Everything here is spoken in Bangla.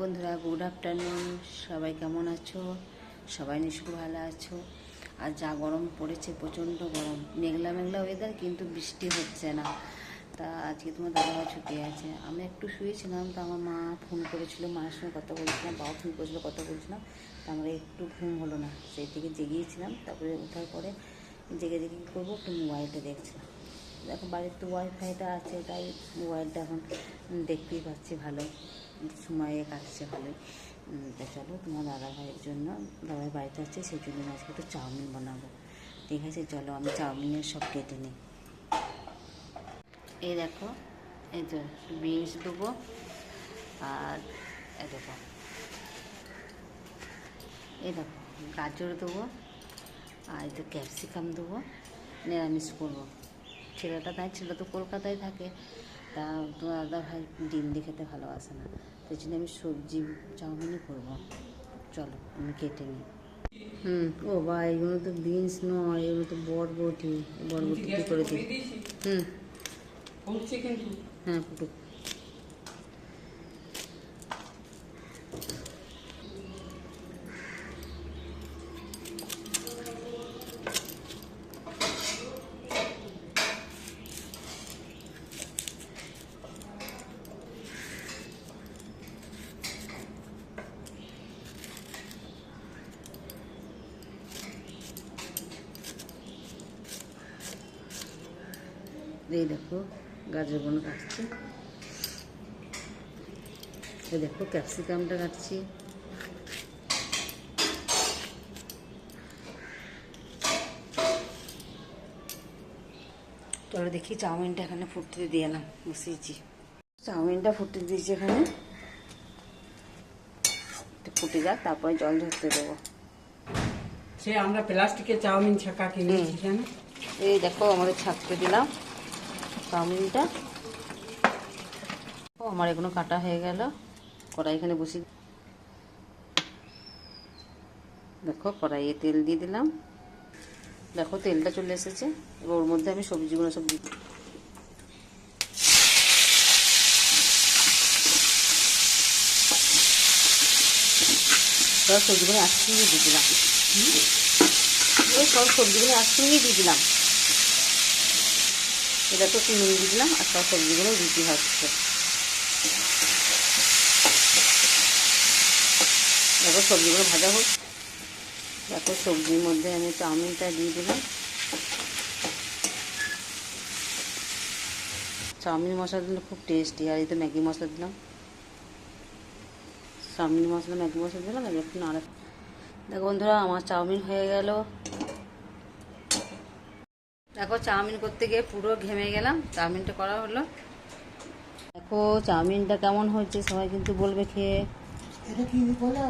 বন্ধুরা গুড আফটারনুন সবাই কেমন আছো? সবাই নিশ্চয় ভালো আছো। আর যা গরম পড়েছে, প্রচণ্ড গরম। মেঘলা মেঘলা ওয়েদার কিন্তু বৃষ্টি হচ্ছে না। তা আজকে তোমার দাদাভাই ছুটি আছে। আমি একটু শুয়েছিলাম, তো আমার মা ফোন করেছিল, মায়ের সঙ্গে কথা বলছিলাম বাবা ফোন করেছিল, কথা বলছিলাম তা আমরা একটু ঘুম হলো না, সেই থেকে জেগিয়েছিলাম তারপরে ওঠার পরে জেগে জেগে কী করব, একটু মোবাইলটা দেখছিলাম। দেখো, বাড়ির তো ওয়াইফাইটা আছে, তাই মোবাইলটা এখন দেখতেই পাচ্ছি ভালো। সময়ে কাটছে ভালোই তা চলো তোমার দাদা ভাইয়ের জন্য দাদাভাই বাড়িতে আছে, সেই জন্য আজকে একটু চাউমিন বানাবো। ঠিক আছে, চলো আমি চাউমিনের সব কেটে নিই। এই দেখো, এই তো বিনস দেবো, আর এই দেখো। এই দেখো, গাজর দেবো, আর এই তো ক্যাপসিকাম দেবো, নিরামিষ করব। ছেলেটা তাই, ছেলে তো কলকাতায় থাকে। তা তোমার দাদা ভাই ডিম দিয়ে খেতে ভালোবাসে না। সেই জন্য আমি সবজি চাউমিনই করব। চলো আমি কেটে নিই। হুম ও বা এগুলো তো বিনস নয় এগুলো তো বরবটি। বরবটি কী করে দিই? হুম। হ্যাঁ ফুটুক। এই দেখো গাজরগুলো কাটছি। এই দেখো ক্যাপসিকামটা কাটছি। চলো দেখি চাউমিনটা এখানে ফুটতে দিয়ে এলাম বসিয়েছি। চাউমিনটা ফুটতে দিয়েছি এখানে। ফুটে যাক তারপরে জল ধরতে দেবো। সে আমরা প্লাস্টিকের চাউমিন ছাঁকা কিনেছি কেন এই দেখো আমাদের ছাকতে দিলাম। চাউমিনটা। ও, আমার এগুলো কাটা হয়ে গেল। কড়াই এখানে বসি দেখো, কড়াইয়ে তেল দিয়ে দিলাম। দেখো, তেলটা চলে এসেছে। এবার ওর মধ্যে আমি সবজিগুলো সব দিই সব সবজিগুলো একসঙ্গে দিয়ে দিলাম। সব সবজিগুলো একসঙ্গে দিয়ে দিলাম। এটা তো একটু নুন দিলাম আর সব সবজিগুলো রুটি হচ্ছে দেখো সবজিগুলো ভাজা হোক। দেখো সবজির মধ্যে আমি চাউমিনটা দিয়ে দিলাম। চাউমিন মশলা দিলে খুব টেস্টি আর এই তো ম্যাগি মশলা দিলাম। চাউমিন মশলা, ম্যাগি মশলা দিলাম আর একটু নাড়া দেখো বন্ধুরা, আমার চাউমিন হয়ে গেল। দেখো, চাউমিন করতে গিয়ে পুরো ঘেমে গেলাম। চাউমিনটা করা হলো। দেখো, চাউমিনটা কেমন হয়েছে, সবাই কিন্তু বলবে খেয়ে। এটা কি বলো?